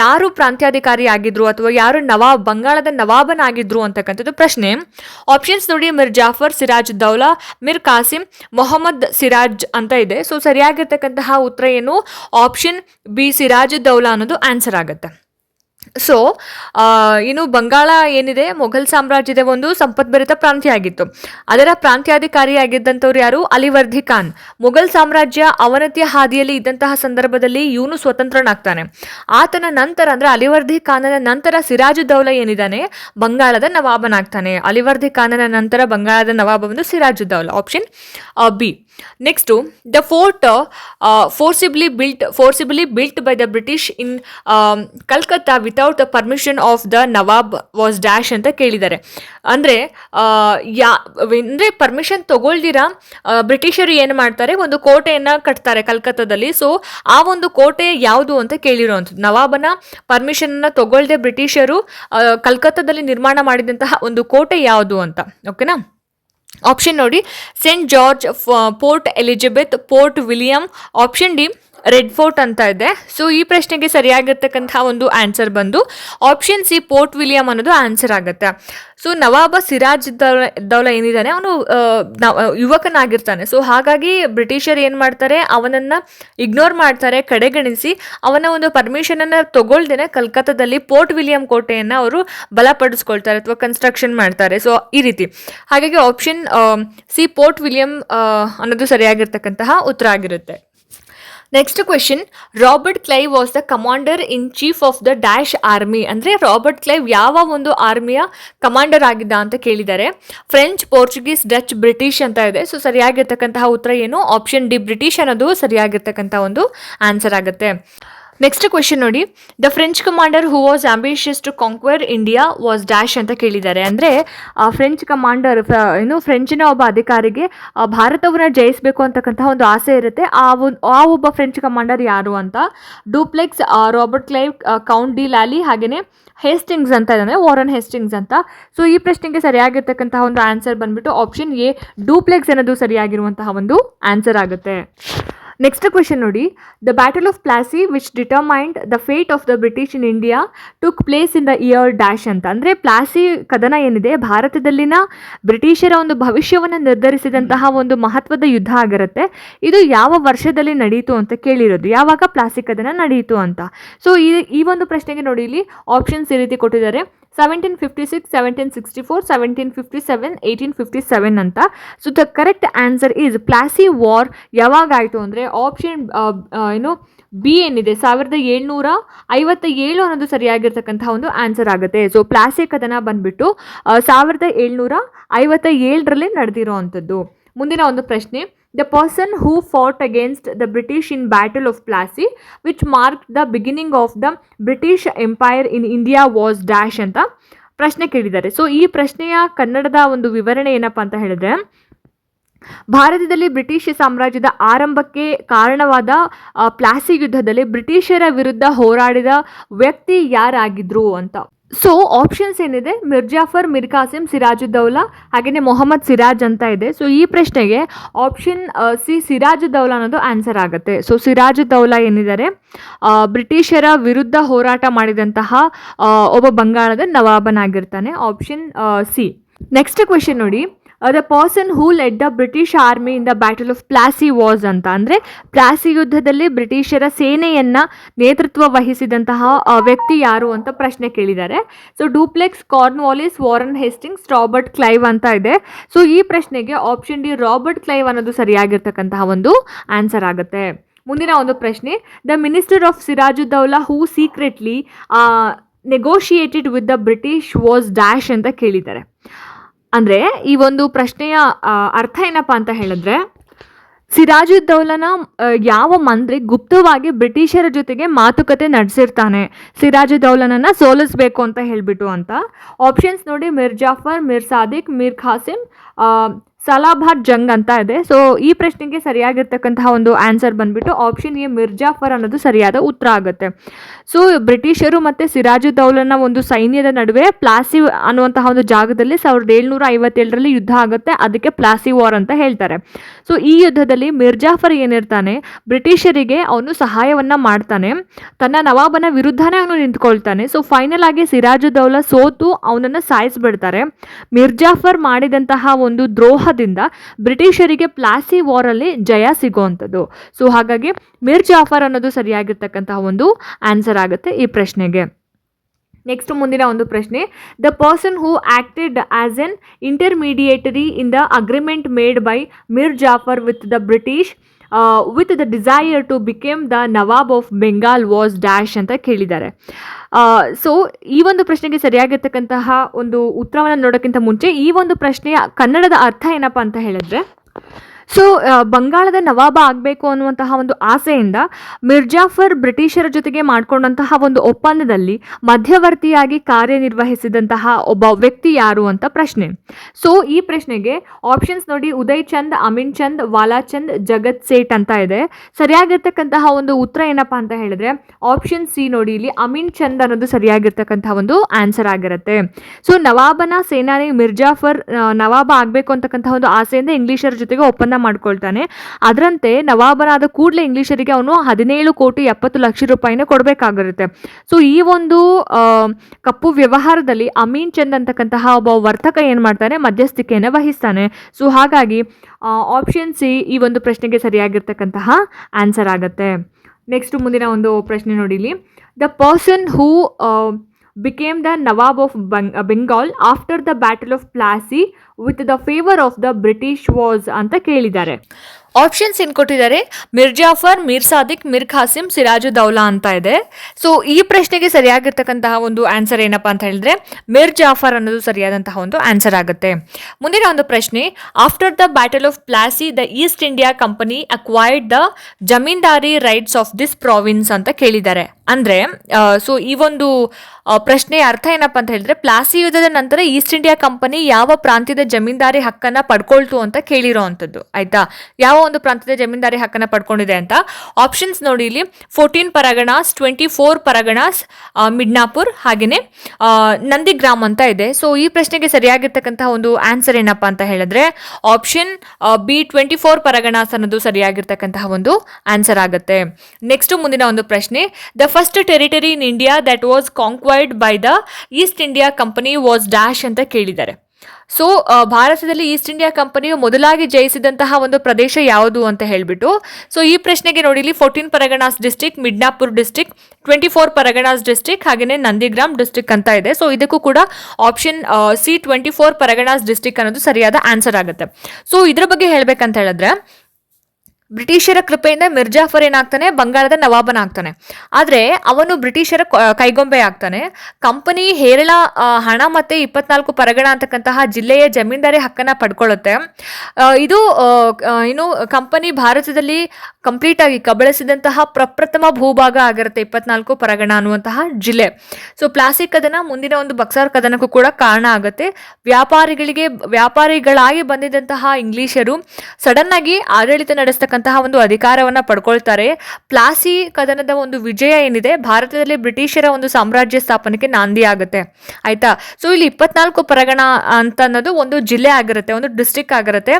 ಯಾರು ಪ್ರಾಂತ್ಯಾಧಿಕಾರಿ ಆಗಿದ್ರು ಅಥವಾ ಯಾರು ನವಾಬ್, ಬಂಗಾಳದ ನವಾಬನಾಗಿದ್ರು ಅಂತಕ್ಕಂಥದ್ದು ಪ್ರಶ್ನೆ. ಆಪ್ಷನ್ಸ್ ನೋಡಿ, ಮಿರ್ ಜಾಫರ್, ಸಿರಾಜ್ ದೌಲಾ, ಮಿರ್ ಕಾಸಿಂ, ಮೊಹಮ್ಮದ್ ಸಿರಾಜ್ ಅಂತ ಇದೆ. ಸೊ ಸರಿಯಾಗಿರ್ತಕ್ಕಂತಹ ಉತ್ತರ ಏನು? ಆಪ್ಷನ್ ಬಿ ಸಿರಾಜ್ ದೌಲಾ ಅನ್ನೋದು ಆನ್ಸರ್ ಆಗುತ್ತೆ. ಸೊ ಇನ್ನು ಬಂಗಾಳ ಏನಿದೆ? ಮೊಘಲ್ ಸಾಮ್ರಾಜ್ಯದ ಒಂದು ಸಂಪತ್ಭರಿತ ಪ್ರಾಂತ್ಯ ಆಗಿತ್ತು ಅದರ ಪ್ರಾಂತ್ಯಾಧಿಕಾರಿಯಾಗಿದ್ದಂಥವ್ರು ಯಾರು? ಅಲಿವರ್ಧಿ ಖಾನ್. ಮೊಘಲ್ ಸಾಮ್ರಾಜ್ಯ ಅವನತಿಯ ಹಾದಿಯಲ್ಲಿ ಇದ್ದಂತಹ ಸಂದರ್ಭದಲ್ಲಿ ಇವನು ಸ್ವತಂತ್ರನಾಗ್ತಾನೆ. ಆತನ ನಂತರ ಅಂದ್ರೆ ಅಲಿವರ್ಧಿ ಖಾನನ ನಂತರ ಸಿರಾಜು ದೌಲ ಏನಿದ್ದಾನೆ? ಬಂಗಾಳದ ನವಾಬನಾಗ್ತಾನೆ. ಅಲಿವರ್ಧಿ ಖಾನನ ನಂತರ ಬಂಗಾಳದ ನವಾಬ ಬಂದು Siraj Daula. Option B next the fort forcibly built forcibly built by the British in Calcutta without the permission of the nawab was dash ಅಂತ ಕೇಳಿದ್ದಾರೆ. ಅಂದರೆ ಯಾ, ಅಂದರೆ ಪರ್ಮಿಷನ್ ತಗೊಳ್ದಿರ ಬ್ರಿಟಿಷರು ಏನು ಮಾಡ್ತಾರೆ, ಒಂದು ಕೋಟೆಯನ್ನು ಕಟ್ತಾರೆ ಕಲ್ಕತ್ತಾದಲ್ಲಿ. ಸೊ ಆ ಒಂದು ಕೋಟೆ ಯಾವುದು ಅಂತ ಕೇಳಿರುವಂಥದ್ದು ನವಾಬನ ಪರ್ಮಿಷನನ್ನು ತಗೊಳ್ದೆ ಬ್ರಿಟಿಷರು ಕಲ್ಕತ್ತಾದಲ್ಲಿ ನಿರ್ಮಾಣ ಮಾಡಿದಂತಹ ಒಂದು ಕೋಟೆ ಯಾವುದು ಅಂತ. ಓಕೆನಾ ಆಪ್ಷನ್ ನೋಡಿ Saint George fort Elizabeth fort William option D red fort ಅಂತ ಇದೆ. ಸೊ ಈ ಪ್ರಶ್ನೆಗೆ ಸರಿಯಾಗಿರ್ತಕ್ಕಂತಹ ಒಂದು ಆನ್ಸರ್ ಬಂದು ಆಪ್ಷನ್ ಸಿ ಪೋರ್ಟ್ ವಿಲಿಯಂ ಅನ್ನೋದು ಆನ್ಸರ್ ಆಗುತ್ತೆ. ಸೊ ನವಾಬ ಸಿರಾಜ್ ದೌಲ ಏನಿದ್ದಾನೆ? ಅವನು ಯುವಕನಾಗಿರ್ತಾನೆ. ಸೊ ಹಾಗಾಗಿ ಬ್ರಿಟಿಷರು ಏನು ಮಾಡ್ತಾರೆ? ಅವನನ್ನು ಇಗ್ನೋರ್ ಮಾಡ್ತಾರೆ, ಕಡೆಗಣಿಸಿ. ಅವನ ಒಂದು ಪರ್ಮಿಷನನ್ನು ತಗೊಳ್ದೇನೆ ಕಲ್ಕತ್ತಾದಲ್ಲಿ ಪೋರ್ಟ್ ವಿಲಿಯಂ ಕೋಟೆಯನ್ನು ಅವರು ಬಲಪಡಿಸ್ಕೊಳ್ತಾರೆ ಅಥವಾ ಕನ್ಸ್ಟ್ರಕ್ಷನ್ ಮಾಡ್ತಾರೆ. ಸೊ ಈ ರೀತಿ. ಹಾಗಾಗಿ ಆಪ್ಷನ್ ಸಿ ಪೋರ್ಟ್ ವಿಲಿಯಂ ಅನ್ನೋದು ಸರಿಯಾಗಿರ್ತಕ್ಕಂತಹ ಉತ್ತರ ಆಗಿರುತ್ತೆ. Next question Robert Clive was the commander in chief of the dash army ಅಂದರೆ ರಾಬರ್ಟ್ ಕ್ಲೈವ್ ಯಾವ ಒಂದು ಆರ್ಮಿಯ ಕಮಾಂಡರ್ ಆಗಿದ್ದ ಅಂತ ಕೇಳಿದ್ದಾರೆ. ಫ್ರೆಂಚ್ ಪೋರ್ಚುಗೀಸ್ ಡಚ್ ಬ್ರಿಟಿಷ್ ಅಂತ ಇದೆ. ಸೊ ಸರಿಯಾಗಿರ್ತಕ್ಕಂತಹ ಉತ್ತರ ಏನು? ಆಪ್ಷನ್ ಡಿ ಬ್ರಿಟಿಷ್ ಅನ್ನೋದು ಸರಿಯಾಗಿರ್ತಕ್ಕಂಥ ಒಂದು ಆನ್ಸರ್ ಆಗುತ್ತೆ. ನೆಕ್ಸ್ಟ್ ಕ್ವೆಶನ್ ನೋಡಿ. The French commander who was ambitious to conquer India was dash ಅಂತ ಕೇಳಿದ್ದಾರೆ. ಅಂದರೆ ಫ್ರೆಂಚ್ ಕಮಾಂಡರ್ ಏನು ಫ್ರೆಂಚಿನ ಒಬ್ಬ ಅಧಿಕಾರಿಗೆ ಭಾರತವನ್ನು ಜಯಿಸಬೇಕು ಅಂತಕ್ಕಂತಹ ಒಂದು ಆಸೆ ಇರುತ್ತೆ. ಆ ಒಂದು ಆ ಒಬ್ಬ ಫ್ರೆಂಚ್ ಕಮಾಂಡರ್ ಯಾರು ಅಂತ? Dupleix Robert Clive count de Lally ಹಾಗೆಯೇ ಹೇಸ್ಟಿಂಗ್ಸ್ ಅಂತ ಇದ್ದಾನೆ ವಾರನ್ ಹೇಸ್ಟಿಂಗ್ಸ್ ಅಂತ. ಸೊ ಈ ಪ್ರಶ್ನೆಗೆ ಸರಿಯಾಗಿರ್ತಕ್ಕಂತಹ ಒಂದು ಆನ್ಸರ್ ಬಂದ್ಬಿಟ್ಟು ಆಪ್ಷನ್ ಎ ಡೂಪ್ಲೆಕ್ಸ್ ಅನ್ನೋದು ಸರಿಯಾಗಿರುವಂತಹ ಒಂದು ಆನ್ಸರ್ ಆಗುತ್ತೆ. ನೆಕ್ಸ್ಟ್ ಕ್ವೆಶನ್ ನೋಡಿ. The battle of Plassey which determined the fate of the British in India took place in the year dash ಅಂತ. ಅಂದರೆ ಪ್ಲಾಸಿ ಕದನ ಏನಿದೆ? ಭಾರತದಲ್ಲಿನ ಬ್ರಿಟಿಷರ ಒಂದು ಭವಿಷ್ಯವನ್ನು ನಿರ್ಧರಿಸಿದಂತಹ ಒಂದು ಮಹತ್ವದ ಯುದ್ಧ ಆಗಿರುತ್ತೆ. ಇದು ಯಾವ ವರ್ಷದಲ್ಲಿ ನಡೆಯಿತು ಅಂತ ಕೇಳಿರೋದು. ಯಾವಾಗ ಪ್ಲಾಸಿ ಕದನ ನಡೆಯಿತು ಅಂತ. ಸೊ ಈ ಈ ಒಂದು ಪ್ರಶ್ನೆಗೆ ನೋಡಿ ಇಲ್ಲಿ ಆಪ್ಷನ್ಸ್ ಈ ರೀತಿ ಕೊಟ್ಟಿದ್ದಾರೆ. Seventeen fifty six seventeen sixty four seventeen fifty seven eighteen fifty seven ಅಂತ. So the correct answer is Plassey war ಯಾವಾಗ ಆಯಿತು ಅಂದರೆ ಆಪ್ಷನ್ ಏನು ಬಿ ಏನಿದೆ? ಸಾವಿರದ ಏಳ್ನೂರ ಐವತ್ತ ಏಳು ಅನ್ನೋದು ಸರಿಯಾಗಿರ್ತಕ್ಕಂತಹ ಒಂದು ಆನ್ಸರ್ ಆಗುತ್ತೆ. ಸೊ ಪ್ಲಾಸಿ ಕದನ ಬಂದ್ಬಿಟ್ಟು ಆ, ಸಾವಿರದ ಏಳ್ನೂರ ಐವತ್ತ ಏಳರಲ್ಲಿ ನಡೆದಿರೋ ಅಂಥದ್ದು ಮುಂದಿನ ಒಂದು ಪ್ರಶ್ನೆ the person who fought against the British in battle of Plassey which mark the beginning of the British empire in India was dash ಅಂತ ಪ್ರಶ್ನೆ ಕೇಳಿದ್ದಾರೆ. ಸೊ ಈ ಪ್ರಶ್ನೆಯ ಕನ್ನಡದ ಒಂದು ವಿವರಣೆ ಏನಪ್ಪ ಅಂತ ಹೇಳಿದ್ರೆ, ಭಾರತದಲ್ಲಿ ಬ್ರಿಟಿಷ್ ಸಾಮ್ರಾಜ್ಯದ ಆರಂಭಕ್ಕೆ ಕಾರಣವಾದ ಪ್ಲಾಸಿ ಯುದ್ಧದಲ್ಲಿ ಬ್ರಿಟಿಷರ ವಿರುದ್ಧ ಹೋರಾಡಿದ ವ್ಯಕ್ತಿ ಯಾರಾಗಿದ್ರು ಅಂತ. ಸೊ ಆಪ್ಷನ್ಸ್ ಏನಿದೆ? ಮಿರ್ಜಾಫರ್ ಮಿರ್ ಕಾಸಿಂ ಸಿರಾಜುದ್ದೌಲಾ ಹಾಗೆಯೇ ಮೊಹಮ್ಮದ್ ಸಿರಾಜ್ ಅಂತ ಇದೆ. ಸೊ ಈ ಪ್ರಶ್ನೆಗೆ ಆಪ್ಷನ್ ಸಿ ಸಿರಾಜುದ್ದೌಲಾ ಅನ್ನೋದು ಆನ್ಸರ್ ಆಗುತ್ತೆ. ಸೊ ಸಿರಾಜುದ್ದೌಲಾ ಏನಿದ್ದಾರೆ? ಬ್ರಿಟಿಷರ ವಿರುದ್ಧ ಹೋರಾಟ ಮಾಡಿದಂತಹ ಒಬ್ಬ ಬಂಗಾಳದ ನವಾಬನಾಗಿರ್ತಾನೆ. Option C. ನೆಕ್ಸ್ಟ್ ಕ್ವೆಶನ್ ನೋಡಿ. The person who led the British army in the battle of Plassey was ಅಂತ. ಅಂದರೆ ಪ್ಲಾಸಿ ಯುದ್ಧದಲ್ಲಿ ಬ್ರಿಟಿಷರ ಸೇನೆಯನ್ನು ನೇತೃತ್ವ ವಹಿಸಿದಂತಹ ವ್ಯಕ್ತಿ ಯಾರು ಅಂತ ಪ್ರಶ್ನೆ ಕೇಳಿದ್ದಾರೆ. So Dupleix Cornwallis Warren Hastings Robert Clive ಅಂತ ಇದೆ. ಸೊ ಈ ಪ್ರಶ್ನೆಗೆ ಆಪ್ಷನ್ ಡಿ ರಾಬರ್ಟ್ ಕ್ಲೈವ್ ಅನ್ನೋದು ಸರಿಯಾಗಿರ್ತಕ್ಕಂತಹ ಒಂದು ಆನ್ಸರ್ ಆಗುತ್ತೆ. ಮುಂದಿನ ಒಂದು ಪ್ರಶ್ನೆ the minister of Sirajuddaula who secretly negotiated with the British was dash ಅಂತ ಕೇಳಿದ್ದಾರೆ. ಅಂದರೆ ಈ ಒಂದು ಪ್ರಶ್ನೆಯ ಅರ್ಥ ಏನಪ್ಪ ಅಂತ ಹೇಳಿದ್ರೆ ಸಿರಾಜುದ್ದೌಲನ ಯಾವ ಮಂತ್ರಿ ಗುಪ್ತವಾಗಿ ಬ್ರಿಟಿಷರ ಜೊತೆಗೆ ಮಾತುಕತೆ ನಡೆಸಿರ್ತಾನೆ? ಸಿರಾಜುದ್ದೌಲನನ್ನ ಸೋಲಿಸಬೇಕು ಅಂತ ಹೇಳಿಬಿಟ್ಟು ಅಂತ. ಆಪ್ಷನ್ಸ್ ನೋಡಿ ಮಿರ್ ಜಾಫರ್ ಮಿರ್ ಸಾದಿಕ್ ಮಿರ್ ಖಾಸಿಮ್ ಸಲಾಬಾದ್ ಜಂಗ್ ಅಂತ ಇದೆ. ಸೊ ಈ ಪ್ರಶ್ನೆಗೆ ಸರಿಯಾಗಿರ್ತಕ್ಕಂತಹ ಒಂದು ಆನ್ಸರ್ ಬಂದ್ಬಿಟ್ಟು ಆಪ್ಷನ್ ಎ ಮಿರ್ಜಾಫರ್ ಅನ್ನೋದು ಸರಿಯಾದ ಉತ್ತರ ಆಗುತ್ತೆ. ಸೊ ಬ್ರಿಟಿಷರು ಮತ್ತು ಸಿರಾಜುದ್ದೌಲನ ಒಂದು ಸೈನ್ಯದ ನಡುವೆ ಪ್ಲಾಸಿ ಅನ್ನುವಂತಹ ಒಂದು ಜಾಗದಲ್ಲಿ ಸಾವಿರದ ಏಳ್ನೂರ ಐವತ್ತೇಳರಲ್ಲಿ ಯುದ್ಧ ಆಗುತ್ತೆ. ಅದಕ್ಕೆ ಪ್ಲಾಸಿ ವಾರ್ ಅಂತ ಹೇಳ್ತಾರೆ. ಸೊ ಈ ಯುದ್ಧದಲ್ಲಿ ಮಿರ್ಜಾಫರ್ ಏನಿರ್ತಾನೆ, ಬ್ರಿಟಿಷರಿಗೆ ಅವನು ಸಹಾಯವನ್ನ ಮಾಡ್ತಾನೆ. ತನ್ನ ನವಾಬನ ವಿರುದ್ಧನೇ ಅವನು ನಿಂತ್ಕೊಳ್ತಾನೆ. ಸೊ ಫೈನಲ್ ಆಗಿ ಸಿರಾಜುದ್ದೌಲ ಸೋತು, ಅವನನ್ನು ಸಾಯಿಸ್ಬಿಡ್ತಾರೆ. ಮಿರ್ಜಾಫರ್ ಮಾಡಿದಂತಹ ಒಂದು ದ್ರೋಹದಿಂದ ಬ್ರಿಟಿಷರಿಗೆ ಪ್ಲಾಸಿ ವಾರಲ್ಲಿ ಜಯ ಸಿಗುವಂಥದ್ದು. ಸೊ ಹಾಗಾಗಿ ಮಿರ್ ಜಾಫರ್ ಅನ್ನೋದು ಸರಿಯಾಗಿರ್ತಕ್ಕಂತಹ ಒಂದು ಆನ್ಸರ್ ಆಗುತ್ತೆ ಈ ಪ್ರಶ್ನೆಗೆ. ನೆಕ್ಸ್ಟ್ ಮುಂದಿನ ಒಂದು ಪ್ರಶ್ನೆ the person who acted as an intermediatory in the agreement made by Mir Jafar with the British with the desire to became the nawab of Bengal was dash ಅಂತ ಕೇಳಿದ್ದಾರೆ. ಸೊ ಈ ಒಂದು ಪ್ರಶ್ನೆಗೆ ಸರಿಯಾಗಿರ್ತಕ್ಕಂತಹ ಒಂದು ಉತ್ತರವನ್ನು ನೋಡೋಕ್ಕಿಂತ ಮುಂಚೆ ಈ ಒಂದು ಪ್ರಶ್ನೆಯ ಕನ್ನಡದ ಅರ್ಥ ಏನಪ್ಪ ಅಂತ ಹೇಳಿದ್ರೆ ಸೊ ಬಂಗಾಳದ ನವಾಬ ಆಗಬೇಕು ಅನ್ನುವಂತಹ ಒಂದು ಆಸೆಯಿಂದ ಮಿರ್ಜಾಫರ್ ಬ್ರಿಟಿಷರ ಜೊತೆಗೆ ಮಾಡಿಕೊಂಡಂತಹ ಒಂದು ಒಪ್ಪಂದದಲ್ಲಿ ಮಧ್ಯವರ್ತಿಯಾಗಿ ಕಾರ್ಯನಿರ್ವಹಿಸಿದಂತಹ ಒಬ್ಬ ವ್ಯಕ್ತಿ ಯಾರು ಅಂತ ಪ್ರಶ್ನೆ. ಸೊ ಈ ಪ್ರಶ್ನೆಗೆ ಆಪ್ಷನ್ಸ್ ನೋಡಿ ಉದಯ್ ಚಂದ್, ಅಮಿನ್ ಚಂದ್ ವಾಲಾಚಂದ್ ಜಗತ್ ಸೇಟ್ ಅಂತ ಇದೆ. ಸರಿಯಾಗಿರ್ತಕ್ಕಂತಹ ಒಂದು ಉತ್ತರ ಏನಪ್ಪಾ ಅಂತ ಹೇಳಿದ್ರೆ ಆಪ್ಷನ್ ಸಿ ನೋಡಿ ಇಲ್ಲಿ ಅಮಿನ್ ಚಂದ್ ಅನ್ನೋದು ಸರಿಯಾಗಿರ್ತಕ್ಕಂತಹ ಒಂದು ಆನ್ಸರ್ ಆಗಿರುತ್ತೆ. ಸೊ ನವಾಬನ ಸೇನಾನಿ ಮಿರ್ಜಾಫರ್ ನವಾಬ ಆಗಬೇಕು ಅಂತಕ್ಕಂತಹ ಒಂದು ಆಸೆಯಿಂದ ಇಂಗ್ಲಿಷರ ಜೊತೆಗೆ ಒಪ್ಪಂದ ಮಾಡ್ಕೊಳ್ತಾನೆ. ಅದರಂತೆ ನವಾಬನಾದ ಕೂಡಲೇ ಇಂಗ್ಲಿಷರಿಗೆ ಅವನು ಹದಿನೇಳು ಕೋಟಿ ಎಪ್ಪತ್ತು ಲಕ್ಷ ರೂಪಾಯಿನ ಕೊಡಬೇಕಾಗಿರುತ್ತೆ. ಸೊ ಈ ಒಂದು ಕಪ್ಪು ವ್ಯವಹಾರದಲ್ಲಿ ಅಮೀನ್ ಚಂದ್ ಅಂತಕ್ಕಂತಹ ಒಬ್ಬ ವರ್ತಕ ಏನು ಮಾಡ್ತಾನೆ? ಮಧ್ಯಸ್ಥಿಕೆಯನ್ನು ವಹಿಸ್ತಾನೆ. ಸೊ ಹಾಗಾಗಿ ಆಪ್ಷನ್ ಸಿ ಈ ಒಂದು ಪ್ರಶ್ನೆಗೆ ಸರಿಯಾಗಿರ್ತಕ್ಕಂತಹ ಆನ್ಸರ್ ಆಗುತ್ತೆ. ನೆಕ್ಸ್ಟ್ ಮುಂದಿನ ಒಂದು ಪ್ರಶ್ನೆ ನೋಡಿಲಿ the person who became the Nawab of Bengal after the battle of Plassey with the favour of the British was ಅಂತ ಕೇಳಿದ್ದಾರೆ ಆಪ್ಷನ್ಸ್ ಏನು ಕೊಟ್ಟಿದ್ದಾರೆ? ಮಿರ್ಜಾಫರ್ ಮೀರ್ ಸಾದಿಕ್, ಮಿರ್ ಖಾಸಿಂ, ಸಿರಾಜು ದೌಲಾ ಅಂತ ಇದೆ. ಸೊ ಈ ಪ್ರಶ್ನೆಗೆ ಸರಿಯಾಗಿರ್ತಕ್ಕಂತಹ ಒಂದು ಆನ್ಸರ್ ಏನಪ್ಪಾ ಅಂತ ಹೇಳಿದ್ರೆ, ಮಿರ್ ಜಾಫರ್ ಅನ್ನೋದು ಸರಿಯಾದಂತಹ ಒಂದು ಆನ್ಸರ್ ಆಗುತ್ತೆ. ಮುಂದಿನ ಒಂದು ಪ್ರಶ್ನೆ after the battle of Plassey the East India company acquired the zamindari rights of this province ಅಂತ ಕೇಳಿದ್ದಾರೆ. ಅಂದ್ರೆ ಸೊ ಈ ಒಂದು ಪ್ರಶ್ನೆ ಅರ್ಥ ಏನಪ್ಪಾ ಅಂತ ಹೇಳಿದ್ರೆ ಪ್ಲಾಸಿ ಯುದ್ಧದ ನಂತರ ಈಸ್ಟ್ ಇಂಡಿಯಾ ಕಂಪನಿ ಯಾವ ಪ್ರಾಂತ್ಯದ ಜಮೀನ್ದಾರಿ ಹಕ್ಕನ್ನ ಪಡ್ಕೊಳ್ತು ಅಂತ ಕೇಳಿರೋ ಅಂಥದ್ದು ಆಯ್ತಾ? ಯಾವ ಒಂದು ಪ್ರಾಂತ್ಯದ ಜಮೀನ್ದಾರಿ ಹಕ್ಕನ್ನ ಪಡ್ಕೊಂಡಿದೆ ಅಂತ. ಆಪ್ಷನ್ಸ್ ನೋಡಿ ಇಲ್ಲಿ. Fourteen Parganas twenty four Parganas Midnapur ಹಾಗೆಯೇ ನಂದಿ ನಂದಿಗ್ರಾಮ್ ಅಂತ ಇದೆ. ಸೊ ಈ ಪ್ರಶ್ನೆಗೆ ಸರಿಯಾಗಿರ್ತಕ್ಕಂತಹ ಒಂದು ಆನ್ಸರ್ ಏನಪ್ಪ ಅಂತ ಹೇಳಿದ್ರೆ option B twenty four Parganas ಅನ್ನೋದು ಸರಿಯಾಗಿರ್ತಕ್ಕಂತಹ ಒಂದು ಆನ್ಸರ್ ಆಗುತ್ತೆ. ನೆಕ್ಸ್ಟ್ ಮುಂದಿನ ಒಂದು ಪ್ರಶ್ನೆ the first territory in India that was conquered by the East India company was dash ಅಂತ ಕೇಳಿದ್ದಾರೆ. ಸೊ ಭಾರತದಲ್ಲಿ ಈಸ್ಟ್ ಇಂಡಿಯಾ ಕಂಪನಿಯು ಮೊದಲಾಗಿ ಜಯಿಸಿದಂತಹ ಒಂದು ಪ್ರದೇಶ ಯಾವುದು ಅಂತ ಹೇಳಿಬಿಟ್ಟು ಸೊ ಈ ಪ್ರಶ್ನೆಗೆ ನೋಡಿ, ಇಲ್ಲಿ fourteen Parganas district Midnapur district twenty four Parganas district ಹಾಗೆಯೇ ನಂದಿಗ್ರಾಮ್ ಡಿಸ್ಟಿಕ್ ಅಂತ ಇದೆ. ಸೊ ಇದಕ್ಕೂ ಕೂಡ option C twenty four Parganas district ಅನ್ನೋದು ಸರಿಯಾದ ಆನ್ಸರ್ ಆಗುತ್ತೆ. ಸೊ ಇದ್ರ ಬಗ್ಗೆ ಹೇಳ್ಬೇಕಂತ ಹೇಳಿದ್ರೆ ಬ್ರಿಟಿಷರ ಕೃಪೆಯಿಂದ ಮಿರ್ಜಾಫರ್ ಏನಾಗ್ತಾನೆ ಬಂಗಾಳದ ನವಾಬನಾಗ್ತಾನೆ. ಆದರೆ ಅವನು ಬ್ರಿಟಿಷರ ಕೈಗೊಂಬೆ ಆಗ್ತಾನೆ ಕಂಪನಿ ಹೇರಳ ಹಣ ಮತ್ತು ಇಪ್ಪತ್ನಾಲ್ಕು ಪರಗಣ ಅಂತಕ್ಕಂತಹ ಜಿಲ್ಲೆಯ ಜಮೀನ್ದಾರಿ ಹಕ್ಕನ್ನ ಪಡ್ಕೊಳ್ಳುತ್ತೆ. ಇದು ಏನು ಕಂಪನಿ ಭಾರತದಲ್ಲಿ ಕಂಪ್ಲೀಟ್ ಆಗಿ ಕಬಳಿಸಿದಂತಹ ಪ್ರಪ್ರಥಮ ಭೂಭಾಗ ಆಗಿರುತ್ತೆ ಇಪ್ಪತ್ನಾಲ್ಕು ಪರಗಣ ಅನ್ನುವಂತಹ ಜಿಲ್ಲೆ. ಸೊ ಪ್ಲಾಸ್ಟಿಕ್ ಕದನ ಮುಂದಿನ ಒಂದು ಬಕ್ಸಾರ್ ಕದನಕ್ಕೂ ಕೂಡ ಕಾರಣ ಆಗುತ್ತೆ. ವ್ಯಾಪಾರಿಗಳಿಗೆ, ವ್ಯಾಪಾರಿಗಳಾಗಿ ಬಂದಿದ್ದಂತಹ ಇಂಗ್ಲಿಷರು ಸಡನ್ ಆಗಿ ಆಡಳಿತ ನಡೆಸ್ತಕ್ಕಂತಹ ಒಂದು ಅಧಿಕಾರವನ್ನ ಪಡ್ಕೊಳ್ತಾರೆ. ಪ್ಲಾಸಿ ಕದನದ ಒಂದು ವಿಜಯ ಏನಿದೆ, ಭಾರತದಲ್ಲಿ ಬ್ರಿಟಿಷರ ಒಂದು ಸಾಮ್ರಾಜ್ಯ ಸ್ಥಾಪನೆಗೆ ನಾಂದಿ ಆಗುತ್ತೆ. ಆಯ್ತಾ? ಸೊ ಇಲ್ಲಿ ಇಪ್ಪತ್ನಾಲ್ಕು ಪರಗಣ ಅಂತ ಅನ್ನೋದು ಒಂದು ಜಿಲ್ಲೆ ಆಗಿರುತ್ತೆ, ಒಂದು ಡಿಸ್ಟ್ರಿಕ್ ಆಗಿರುತ್ತೆ.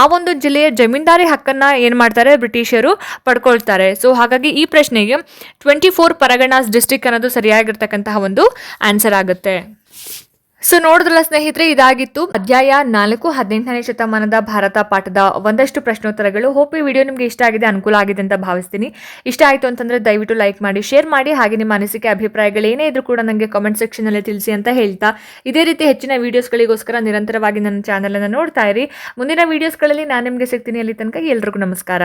ಆ ಒಂದು ಜಿಲ್ಲೆಯ ಜಮೀನ್ದಾರಿ ಹಕ್ಕನ್ನ ಏನು ಮಾಡ್ತಾರೆ, ಬ್ರಿಟಿಷರು ಪಡ್ಕೊಳ್ತಾರೆ. ಸೊ ಹಾಗಾಗಿ ಈ ಪ್ರಶ್ನೆಗೆ ಟ್ವೆಂಟಿ ಫೋರ್ ಪರಗಣಾಸ್ ಡಿಸ್ಟಿಕ್ ಅನ್ನೋದು ಸರಿಯಾಗಿರ್ತಕ್ಕಂತಹ ಒಂದು ಆನ್ಸರ್ ಆಗುತ್ತೆ. ಸೊ ನೋಡಿದ್ರಲ್ಲ ಸ್ನೇಹಿತರೆ, ಇದಾಗಿತ್ತು ಅಧ್ಯಾಯ ನಾಲ್ಕು, ಹದಿನೆಂಟನೇ ಶತಮಾನದ ಭಾರತ ಪಾಠದ ಒಂದಷ್ಟು ಪ್ರಶ್ನೋತ್ತರಗಳು. ಹೋಪ್ ಈ ವಿಡಿಯೋ ನಿಮಗೆ ಇಷ್ಟ ಆಗಿದೆ, ಅನುಕೂಲ ಆಗಿದೆ ಅಂತ ಭಾವಿಸ್ತೀನಿ. ಇಷ್ಟ ಆಯಿತು ಅಂತಂದ್ರೆ ದಯವಿಟ್ಟು ಲೈಕ್ ಮಾಡಿ ಶೇರ್ ಮಾಡಿ, ಹಾಗೆ ನಿಮ್ಮ ಅನಿಸಿಕೆ, ಅಭಿಪ್ರಾಯಗಳು ಏನೇ ಇದ್ರೂ ಕೂಡ ನನಗೆ ಕಾಮೆಂಟ್ ಸೆಕ್ಷನಲ್ಲಿ ತಿಳಿಸಿ ಅಂತ ಹೇಳ್ತಾ. ಇದೇ ರೀತಿ ಹೆಚ್ಚಿನ ವಿಡಿಯೋಸ್ಗಳಿಗೋಸ್ಕರ ನಿರಂತರವಾಗಿ ನನ್ನ ಚಾನಲನ್ನು ನೋಡ್ತಾ ಇರಿ. ಮುಂದಿನ ವೀಡಿಯೋಸ್ಗಳಲ್ಲಿ ನಾನು ನಿಮಗೆ ಸಿಗ್ತೀನಿ ಅಲ್ಲಿ ತನಕ ಎಲ್ರಿಗೂ ನಮಸ್ಕಾರ.